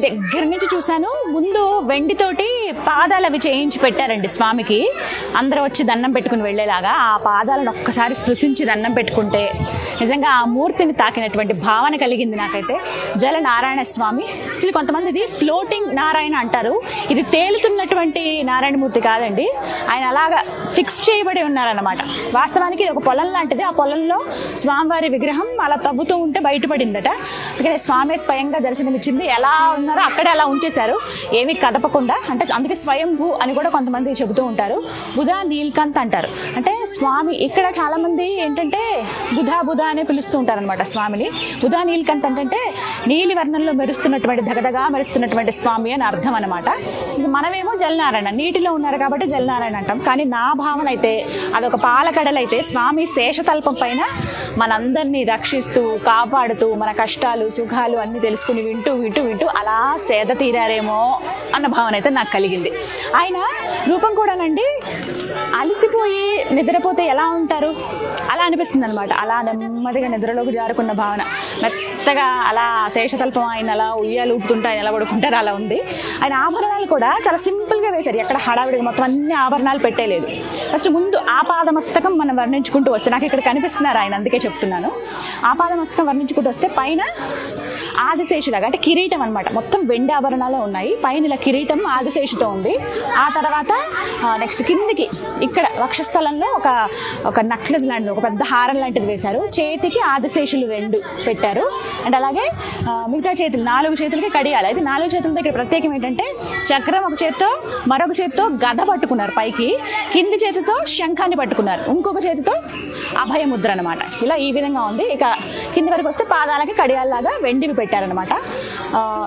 దగ్గర నుంచి చూశాను. ముందు వెండితోటి పాదాలు అవి చేయించి పెట్టారండి స్వామికి. అందరూ వచ్చి దండం పెట్టుకుని వెళ్ళేలాగా ఆ పాదాలను ఒక్కసారి స్పృశించి దండం పెట్టుకుంటే నిజంగా ఆ మూర్తిని తాకినటువంటి భావన కలిగింది నాకైతే. జల నారాయణ స్వామి. యాక్చువల్లీ కొంతమంది ఇది ఫ్లోటింగ్ నారాయణ అంటారు. ఇది తేలుతున్నటువంటి నారాయణమూర్తి కాదండి. ఆయన అలాగా ఫిక్స్ చేయబడి ఉన్నారన్నమాట. వాస్తవానికి ఇది ఒక పొలం లాంటిది. ఆ పొలంలో స్వామివారి విగ్రహం అలా తవ్వుతూ ఉంటే బయటపడిందట. అందుకనే స్వామి స్వయంగా దర్శనమిచ్చింది. ఎలా ఉన్నారో అక్కడే అలా ఉంచేశారు. ఏమి కదపకుండా అంటే అందుకే స్వయంభూ అని కూడా కొంతమంది చెబుతూ ఉంటారు. బుధా నీల్కంత్ అంటారు. అంటే స్వామి ఇక్కడ చాలామంది ఏంటంటే బుధా బుధ అనే పిలుస్తూ ఉంటారనమాట స్వామిని. బుధా నీల్కంత్ అంటే నీలి వర్ణంలో మెరుస్తున్నటువంటి దగదగా మెరుస్తున్నటువంటి స్వామి అని అర్థం అనమాట మనమేమో జలనారాయణ నీటిలో ఉన్నారు కాబట్టి జలనారాయణ అంటాం. కానీ నా భావన అయితే అదొక పాలకడలైతే స్వామి శేషతల్పం పైన మనందరినీ రక్షిస్తూ కాపాడుతూ మన కష్టాలు సుఖాలు అన్ని తెలుసుకుని వింటూ వింటూ వింటూ అలా సేద తీరారేమో. అన్న భావన అయితే నాకు కలిగింది. ఆయన రూపం కూడానండి అలసిపోయి నిద్రపోతే ఎలా ఉంటారు? అలా అనిపిస్తుంది అనమాట అలా నెమ్మదిగా నిద్రలోకి జారుకున్న భావన. మెత్తగా అలా శేషతల్పం ఆయన అలా ఉయ్యాలు ఊపుతుంటే ఆయన ఎలా పడుకుంటారు అలా ఉంది. ఆయన ఆభరణాలు కూడా చాలా సింపుల్గా వేశారు. ఎక్కడ హడావిడిగా మొత్తం అన్ని ఆభరణాలు పెట్టేలేదు. ఫస్ట్ ముందు ఆపాదమస్తకం మనం వర్ణించుకుంటూ వస్తే నాకు ఇక్కడ కనిపిస్తున్నారు ఆయన అందుకే చెప్తున్నాను. ఆపాదమస్తకం వర్ణించుకుంటూ వస్తే పైన ఆదిశేషులాగా అంటే కిరీటం అనమాట మొత్తం వెండి ఆభరణాలే ఉన్నాయి. పైన ఇలా కిరీటం ఆదిశేషుతో ఉంది. ఆ తర్వాత నెక్స్ట్ కిందికి ఇక్కడ వక్షస్థలంలో ఒక ఒక నక్లెస్ లాంటిది ఒక పెద్ద హారం లాంటిది వేశారు. చేతికి ఆదిశేషులు రెండు పెట్టారు. అండ్ అలాగే మిగతా చేతులు నాలుగు చేతులకి కడియాలి. అయితే నాలుగు చేతుల దగ్గర ప్రత్యేకం ఏంటంటే చక్రం ఒక చేత్తో మరొక చేత్తో గద పట్టుకున్నారు పైకి. కింది చేతితో శంఖాన్ని పట్టుకున్నారు. ఇంకొక చేతితో అభయముద్ర అనమాట ఇలా ఈ విధంగా ఉంది. ఇక కింది వరకు వస్తే పాదాలకి కడియాల్లాగా వెండివి పెట్టారనమాట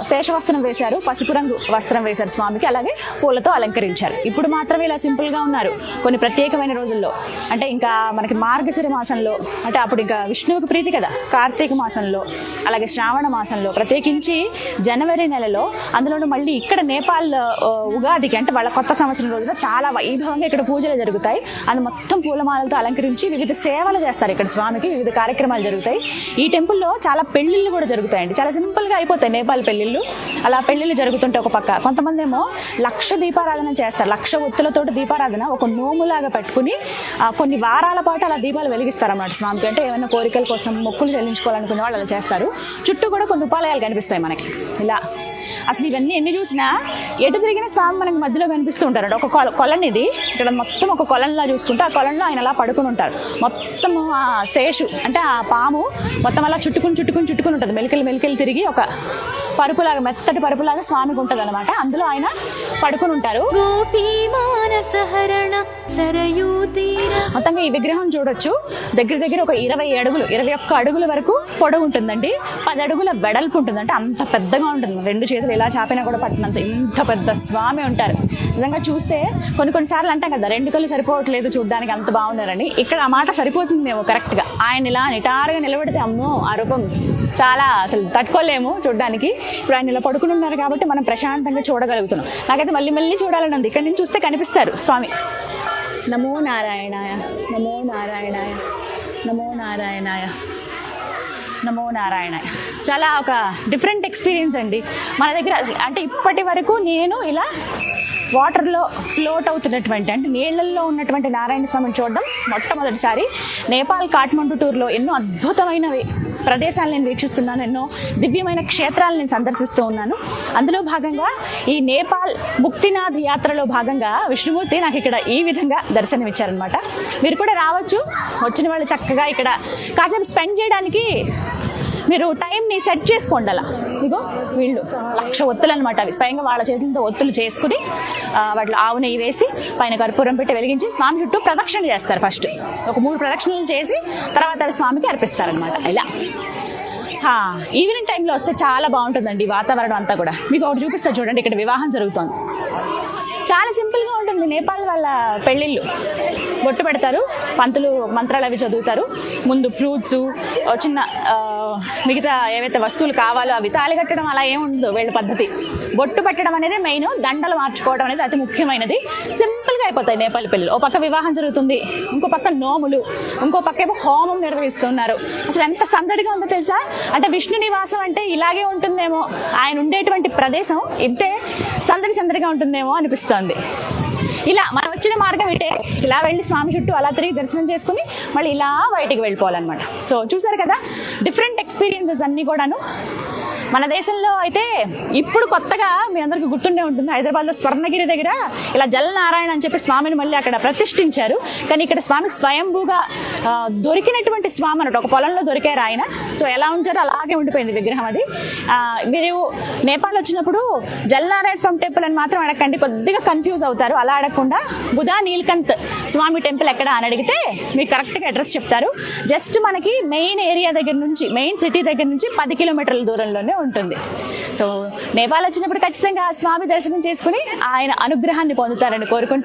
శేషవస్త్రం వేశారు పసుపు రంగు వస్త్రం వేశారు స్వామికి అలాగే పూలతో అలంకరించారు. ఇప్పుడు మాత్రమే ఇలా సింపుల్గా ఉన్నారు. కొన్ని ప్రత్యేకమైన రోజుల్లో. అంటే ఇంకా మనకి మార్గశిర మాసంలో అంటే అప్పుడు ఇంకా విష్ణువుకి ప్రీతి కదా కార్తీక మాసంలో అలాగే శ్రావణ మాసంలో. ప్రత్యేకించి జనవరి నెలలో అందులోనూ మళ్ళీ ఇక్కడ నేపాల్ ఉగాదికి అంటే వాళ్ళ కొత్త సంవత్సరం రోజున చాలా వైభవంగా ఇక్కడ పూజలు జరుగుతాయి. అది మొత్తం పూలమాలతో అలంకరించి వివిధ సేవలు చేస్తారు ఇక్కడ స్వామికి వివిధ కార్యక్రమాలు జరుగుతాయి. ఈ టెంపుల్లో చాలా పెళ్ళిళ్ళు కూడా జరుగుతాయండి. చాలా సింపుల్గా అయిపోతాయి. రూపాయల పెళ్ళిళ్ళు అలా పెళ్ళిళ్ళు జరుగుతుంటే ఒక పక్క. కొంతమంది ఏమో లక్ష దీపారాధన చేస్తారు. లక్ష ఒత్తులతోటి దీపారాధన ఒక నోములాగా పెట్టుకుని ఆ, కొన్ని వారాల పాటు అలా దీపాలు వెలిగిస్తారు అన్నమాట స్వామికి. అంటే ఏమైనా కోరికల కోసం మొక్కులు చెల్లించుకోవాలనుకునే వాళ్ళు అలా చేస్తారు. చుట్టూ కూడా కొన్ని ఉపాలయాలు కనిపిస్తాయి మనకి. ఇలా అసలు ఇవన్నీ ఎన్ని చూసినా ఎటు తిరిగిన స్వామి మనకి మధ్యలో కనిపిస్తూ ఉంటారు ఒక కొల ఇది ఇక్కడ మొత్తం ఒక కొలంలా చూసుకుంటే ఆ కొలంలో ఆయన అలా పడుకుని ఉంటారు. మొత్తం ఆ శేషు అంటే ఆ పాము మొత్తం అలా చుట్టుకుని చుట్టుకుని చుట్టుకుని ఉంటుంది. మెలికలు మెలికలు తిరిగి ఒక పరుపులాగా మెత్తటి పరుపులాగా స్వామికి ఉంటుంది అనమాట అందులో ఆయన పడుకుని ఉంటారు. మొత్తంగా ఈ విగ్రహం చూడొచ్చు. దగ్గర దగ్గర ఒక ఇరవై అడుగులు ఇరవై ఒక్క అడుగుల వరకు పొడవు ఉంటుందండి. పది అడుగుల వెడల్పు ఉంటుందంటే అంత పెద్దగా ఉంటుంది. రెండు చేతులు ఇలా చాపినా కూడా పట్టినంత ఇంత పెద్ద స్వామి ఉంటారు. నిజంగా చూస్తే కొన్ని కొన్నిసార్లు అంటాం కదా రెండు కళ్ళు సరిపోవట్లేదు చూడడానికి అంత బాగున్నారని. ఇక్కడ ఆ మాట సరిపోతుందేమో కరెక్ట్గా ఆయన ఇలా నిటారుగా నిలబడితే అమ్మో ఆ రూపం చాలా అసలు తట్టుకోలేము చూడడానికి. ఇప్పుడు ఆయన ఇలా పడుకుని ఉన్నారు కాబట్టి మనం ప్రశాంతంగా చూడగలుగుతున్నాం. నాకైతే మళ్ళీ మళ్ళీ చూడాలని ఉంది. ఇక్కడ నుంచి చూస్తే కనిపిస్తారు స్వామి. నమో నారాయణాయ నమో నారాయణాయ నమో నారాయణాయ. నమో నారాయణ. చాలా ఒక డిఫరెంట్ ఎక్స్పీరియన్స్ అండి. మన దగ్గర అంటే ఇప్పటి వరకు నేను ఇలా వాటర్లో ఫ్లోట్ అవుతున్నటువంటి అంటే నీళ్ళల్లో ఉన్నటువంటి నారాయణ స్వామిని చూడడం మొట్టమొదటిసారి. నేపాల్ కాఠ్మండు టూర్లో ఎన్నో అద్భుతమైనవి ప్రదేశాలు నేను వీక్షిస్తున్నాను ఎన్నో దివ్యమైన క్షేత్రాలు నేను సందర్శిస్తూ ఉన్నాను. అందులో భాగంగా ఈ నేపాల్ ముక్తినాథ్ యాత్రలో భాగంగా విష్ణుమూర్తి నాకు ఇక్కడ ఈ విధంగా దర్శనమిచ్చారనమాట మీరు కూడా రావచ్చు. వచ్చిన వాళ్ళు చక్కగా ఇక్కడ కాసేపు స్పెండ్ చేయడానికి మీరు టైంని సెట్ చేసుకోండి అలా ఇగో వీళ్ళు లక్ష ఒత్తులు అనమాట అవి. స్వయంగా వాళ్ళ చేతులతో ఒత్తులు చేసుకుని వాటిలో ఆవు నెయ్యి వేసి పైన కర్పూరం పెట్టి వెలిగించి స్వామి చుట్టూ ప్రదక్షిణ చేస్తారు ఫస్ట్ ఒక మూడు ప్రదక్షిణలు చేసి తర్వాత అవి స్వామికి అర్పిస్తారనమాట ఇలా. ఈవినింగ్ టైంలో వస్తే చాలా బాగుంటుందండి వాతావరణం అంతా కూడా. మీకు ఒకటి చూపిస్తా చూడండి ఇక్కడ వివాహం జరుగుతోంది. చాలా సింపుల్గా ఉంటుంది. నేపాల్ వాళ్ళ పెళ్ళిళ్ళు. బొట్టు పెడతారు. పంతులు మంత్రాలు అవి చదువుతారు. ముందు ఫ్రూట్స్ చిన్న మిగతా ఏవైతే వస్తువులు కావాలో అవి తాళి కట్టడం అలా ఏముండదు వీళ్ళ పద్ధతి. బొట్టు పెట్టడం అనేది మెయిన్. దండలు మార్చుకోవడం అనేది అతి ముఖ్యమైనది. సింపుల్ సింపుల్గా అయిపోతాయి నేపాల్ పెళ్ళిళ్ళు. ఓ పక్క వివాహం జరుగుతుంది ఇంకో పక్క నోములు ఇంకో పక్క ఏమో హోమం నిర్వహిస్తున్నారు. అసలు ఎంత సందడిగా ఉందో తెలుసా? అంటే విష్ణు నివాసం అంటే ఇలాగే ఉంటుందేమో. ఆయన ఉండేటువంటి ప్రదేశం ఇంతే సందడి సందడిగా ఉంటుందేమో అనిపిస్తోంది. ఇలా మనం వచ్చిన మార్గం ఇటే. ఇలా వెళ్ళి స్వామి చుట్టూ అలా తిరిగి దర్శనం చేసుకుని మళ్ళీ ఇలా బయటికి వెళ్ళిపోవాలన్నమాట. సో చూసారు కదా డిఫరెంట్ ఎక్స్పీరియన్సెస్ అన్నీ కూడాను. మన దేశంలో అయితే ఇప్పుడు కొత్తగా మీ అందరికీ గుర్తుండే ఉంటుంది హైదరాబాద్లో స్వర్ణగిరి దగ్గర ఇలా జలనారాయణ అని చెప్పి స్వామిని మళ్ళీ అక్కడ ప్రతిష్ఠించారు. కానీ ఇక్కడ స్వామి స్వయంభూగా దొరికినటువంటి స్వామి అన్నట్టు ఒక పొలంలో దొరికారు ఆయన. సో ఎలా ఉంటారో అలాగే ఉండిపోయింది విగ్రహం అది. మీరు నేపాల్ వచ్చినప్పుడు జలనారాయణ స్వామి టెంపుల్ అని మాత్రం అడగండి కొద్దిగా కన్ఫ్యూజ్ అవుతారు. అలా అడగకుండా బుధా నీల్కంత్ స్వామి టెంపుల్ ఎక్కడ అని అడిగితే మీకు కరెక్ట్గా అడ్రస్ చెప్తారు. జస్ట్ మనకి మెయిన్ ఏరియా దగ్గర నుంచి మెయిన్ సిటీ దగ్గర నుంచి పది కిలోమీటర్ల దూరంలోనే ఉంటుంది. సో నేపాల్ వచ్చినప్పుడు ఖచ్చితంగా ఆ స్వామి దర్శనం చేసుకుని ఆయన అనుగ్రహాన్ని పొందుతారని కోరుకుంటూ